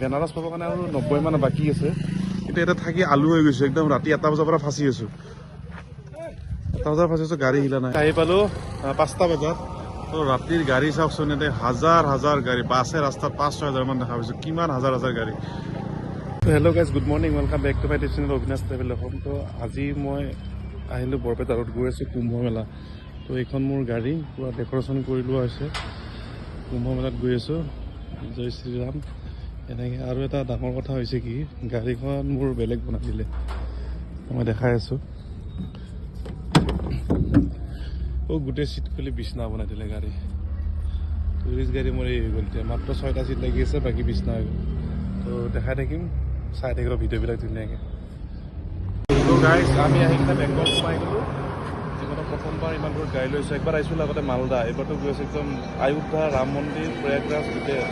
বেনাৰস পাবৰ কাৰণে আৰু নব্বৈ মান বাকী আছে। কিন্তু এতিয়া থাকি আলু হৈ গৈছো একদম ৰাতি এটা বজাৰ পৰা ফাঁচি আছো। এটা বজাৰ ফাঁচি আছো গাড়ী হিলা নাই। আহি পালো পাঁচটা বজাত। তো ৰাতিৰ গাড়ী চাওকচোন ইয়াতে হাজাৰ হাজাৰ গাড়ী বাছে ৰাস্তাত পাঁচ ছয় হাজাৰ মান দেখা পাইছো। কিমান হাজাৰ হাজাৰ গাড়ী। Hello' guys good morning welcome back to my channel Abinash travel Assam তো আজি মই আহিলোঁ বৰপেটাত গৈ আছোঁ কুম্ভ মেলা। তো এইখন মোৰ গাড়ী পূৰা ডেক'ৰেশ্যন কৰি লোৱা হৈছে। কুম্ভ মেলাত গৈ আছোঁ। জয় শ্ৰীৰাম। এনেকৈ আৰু এটা ডাঙৰ কথা হৈছে কি গাড়ীখন মোৰ বেলেগ বনাই দিলে মই দেখাই আছোঁ। অ' গোটেই চিট খুলি বিচনা বনাই দিলে গাড়ী। টুৰিষ্ট গাড়ী মোৰ এই হৈ গ'ল এতিয়া। মাত্ৰ ছয়টা চিট লাগি আছে বাকী বিচনা হৈ গ'ল। তো দেখাই থাকিম চাই থাকিব ভিডিঅ'বিলাক ধুনীয়াকৈ। আমি আহি কিনে বেংগল সোমাই গ'লোঁ। জীৱনত প্ৰথমবাৰ ইমান দূৰত গাড়ী লৈছোঁ একবাৰ আহিছিলোঁ আগতে মালদা। এইবাৰতো গৈ আছোঁ একদম আয়োধ্যা ৰাম মন্দিৰ প্ৰয়াগৰাজ গোটেই।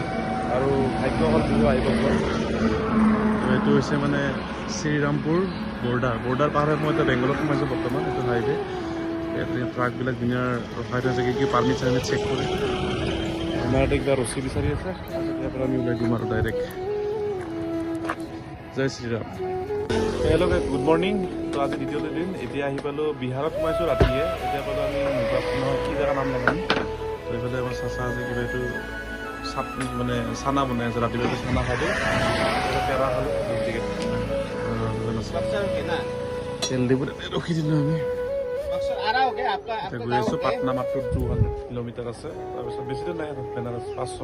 আৰু ভাগ্য হ'ল বিহু আহিব এইটো হৈছে মানে শ্ৰীৰামপুৰ বৰ্ডাৰ। বৰ্ডাৰ পাৰ হৈ মই এতিয়া বেংগলত সোমাইছোঁ বৰ্তমান এইটো হাইৱে ইয়াতে ট্ৰাকবিলাক ধুনীয়া ৰখাই থৈছে কি কি পাৰ্মিট চাৰ্মিট চেক কৰি। আমাৰ ইয়াতে কিবা ৰছী বিচাৰি আছে ইয়াৰ পৰা আমি ওলাই দিম আৰু ডাইৰেক্ট জয় শ্ৰীৰাম তেওঁলোকে গুড মৰ্ণিং তো আজি দ্বিতীয়টো দিন। এতিয়া আহি পালোঁ বিহাৰত সোমাইছোঁ ৰাতিয়ে। এতিয়া পালোঁ আমি নিৰ্বাচনৰ কি জেগা নাম নাজানো। তো এইফালে আমাৰ চাচা আছে কিবা এইটো চাপ মানে চানা বনাই আছে ৰাতিপুৱাটো চানা খাই দিওঁ তেল দিব ৰখি দিলোঁ আমি। গৈ আছোঁ পাটনা মাত্ৰ টু হাণ্ড্ৰেড কিলোমিটাৰ আছে। তাৰপিছত বেছি দূৰ নাই বেনাৰছ পাঁচশ।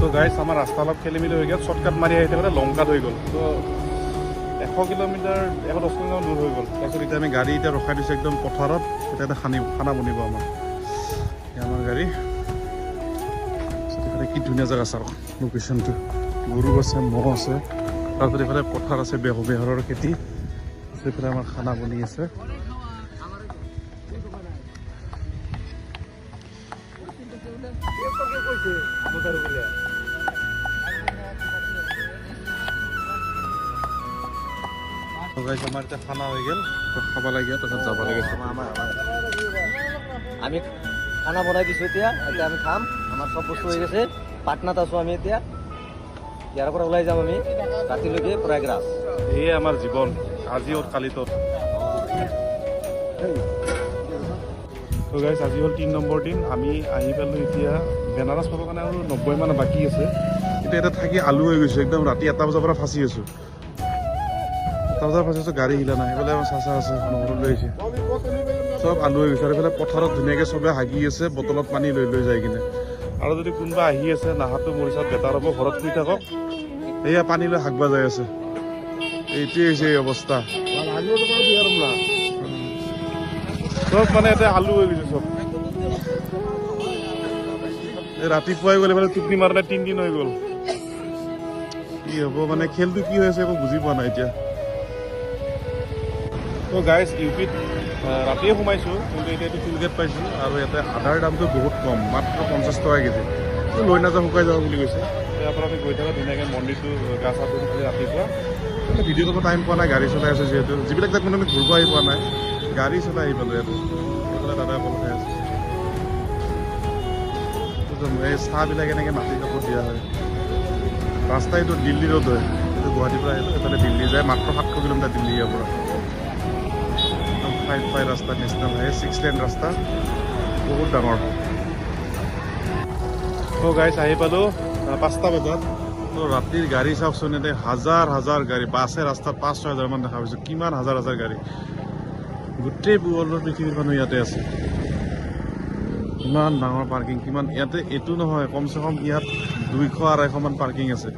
তো গাইছ আমাৰ ৰাস্তা অলপ খেলি মেলি হৈ গ'ল শ্বৰ্টকাট মাৰি আহি থাকোঁতে লংকাত হৈ গ'ল। তো এশ কিলোমিটাৰ, এশ দহ কিলোমিটাৰ দূৰ হৈ গ'ল। তাৰপিছত এতিয়া আমি গাড়ী এতিয়া ৰখাই দিছোঁ একদম পথাৰত এতিয়া এটা খানি খানা বনিব আমাৰ। আমাৰ গাড়ী। এইফালে কি ধুনীয়া জেগা চাওক লোকেশ্যনটো গৰু আছে, ম'হ আছে। তাৰপিছত এইফালে পথাৰ আছে, বেহ বেহৰৰ খেতি। এইফালে আমাৰ খানা বনি আছে। তো গাইছ আমাৰ এতিয়া খানা হৈ গ'ল। তো খাব লাগে তাৰপিছত যাব লাগে। আমি খানা বনাই দিছো এতিয়া এতিয়া আমি খাম। আমাৰ চব বস্তু হৈ গৈছে। পাটনাত আছো আমি এতিয়া। ইয়াৰ পৰা ওলাই যাম আমি ৰাতিলৈকে প্ৰয়াগৰাজ। এয়ে আমাৰ জীৱন আজি ওর কালি তোর তো গাইছ আজি হ'ল তিনি নম্বৰ দিন। আমি আহি পালোঁ এতিয়া বেনাৰস পাবৰ কাৰণে আৰু নব্বৈ মান বাকী আছে। এতিয়া এতিয়া থাকি আলু হৈ গৈছোঁ। একদম ৰাতি এটা বজাৰ পৰা ফাঁচি আছোঁ। এটা বজাৰ ফাঁচি আছোঁ গাড়ী হিলা নাই। সেইফালে আমাৰ চাচা আছে নহৰু লৈ আহিছে। চব আলু হৈ গৈছে। আৰু এইফালে পথাৰত ধুনীয়াকৈ চবে হাগি আছে বটলত পানী লৈ লৈ যায় কিনে। আৰু যদি কোনোবা আহি আছে নাহাটো মৰিচাত বেটাৰ হ'ব ঘৰত শুই থাকক। এয়া পানী লৈ হাগবা যাই আছে। এইটোৱে হৈছে এই অৱস্থা। চব মানে এতিয়া আলু হৈ গৈছে এই ৰাতিপুৱাই গ'লে মানে টোপনি মাৰোতে তিনদিন হৈ গ'ল। কি হ'ব মানে খেলটো কি হৈ আছে একো বুজি পোৱা নাই এতিয়া। তো গাইজ ইউপিত ৰাতিয়ে সোমাইছোঁ কিন্তু এতিয়া এইটো টুল গেট পাইছোঁ আৰু ইয়াতে আদাৰ দামটো বহুত কম মাত্ৰ পঞ্চাছ টকা কেজি। তো লৈ নাযাওঁ শুকাই যাব বুলি কৈছে। পৰা আমি গৈ থাকোঁ ধুনীয়াকৈ মন্দিৰটো আহ, গা চা ধুই খালি ৰাতিপুৱা। ভিডিঅ' কৰিব টাইম পোৱা নাই গাড়ী চলাই আছোঁ যিহেতু। যিবিলাক জেগাত মানে আমি ঘূৰিব আহি পোৱা নাই। গাড়ী চলাই আহি পালোঁ ইয়াতে দাদা অকল খাই আছে। এই চাহবিলাক এনেকৈ মাটি কাপোৰ দিয়া হয়। ৰাস্তা এইটো দিল্লী ৰোড হয়। এইটো গুৱাহাটীৰ পৰা আহিলোঁ এইফালে দিল্লী যায় মাত্ৰ সাতশ কিলোমিটাৰ দিল্লী ইয়াৰ পৰা। একদম ফাইভ ফাই ৰাস্তা নেশ্যনেল হাইৱে ছিক্স লেন ৰাস্তা। বহুত ডাঙৰ। তো গাইছ আহি পালোঁ। পাঁচটা বজাত। তো ৰাতিৰ গাড়ী চাওকচোন ইয়াতে হাজাৰ হাজাৰ গাড়ী বাছে ৰাস্তাত পাঁচ ছয় হাজাৰ মান দেখা পাইছোঁ। কিমান হাজাৰ হাজাৰ গাড়ী। গোটেই ৱৰ্ল্ডৰ পৃথিৱীৰ মানুহ ইয়াতে আছে। ইমান ডাঙৰ পাৰ্কিং কিমান ইয়াতে এইটো নহয় কমচে কম ইয়াত দুইশ আঢ়ৈশমান পাৰ্কিং আছে।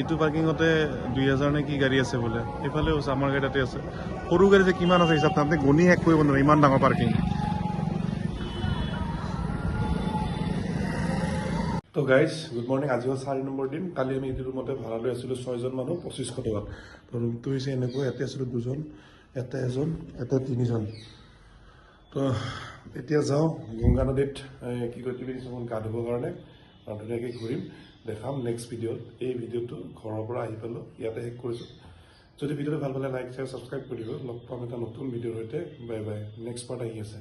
এইটো পাৰ্কিঙতে দুই হাজাৰ নে কি গাড়ী আছে বোলে। সেইফালেও আছে আমাৰ গাড়ী তাতে আছে। সৰু গাড়ী যে কিমান আছে হিচাপ তাতে গণি শেষ কৰিব নোৱাৰে ইমান ডাঙৰ পাৰ্কিং তো গাইজ গুড মৰ্ণিং আজি হ'ল চাৰি নম্বৰ দিন। কালি আমি এইটো ৰুমতে ভাড়া লৈ আছিলোঁ ছয়জন মানুহ পঁচিছশ টকাত। ৰুমটো হৈছে এনেকুৱা ইয়াতে আছিলোঁ দুজন। ইয়াতে এজন ইয়াতে তিনিজন। তো এতিয়া যাওঁ গংগা নদীত কি টিভি কিছুমান গা ধুবৰ কাৰণে ধুনীয়াকৈ ঘূৰিম দেখাম নেক্সট ভিডিঅ'ত এই ভিডিঅ'টো ঘৰৰ পৰা আহি পালোঁ ইয়াতে শেষ কৰিছোঁ। যদি ভিডিঅ'টো ভাল পালে লাইক শ্বেয়াৰ ছাবস্ক্ৰাইব কৰি দিব। লগ পাম এটা নতুন ভিডিঅ'ৰ সৈতে। বাই বাই নেক্সট পাৰ্ট আহি আছে।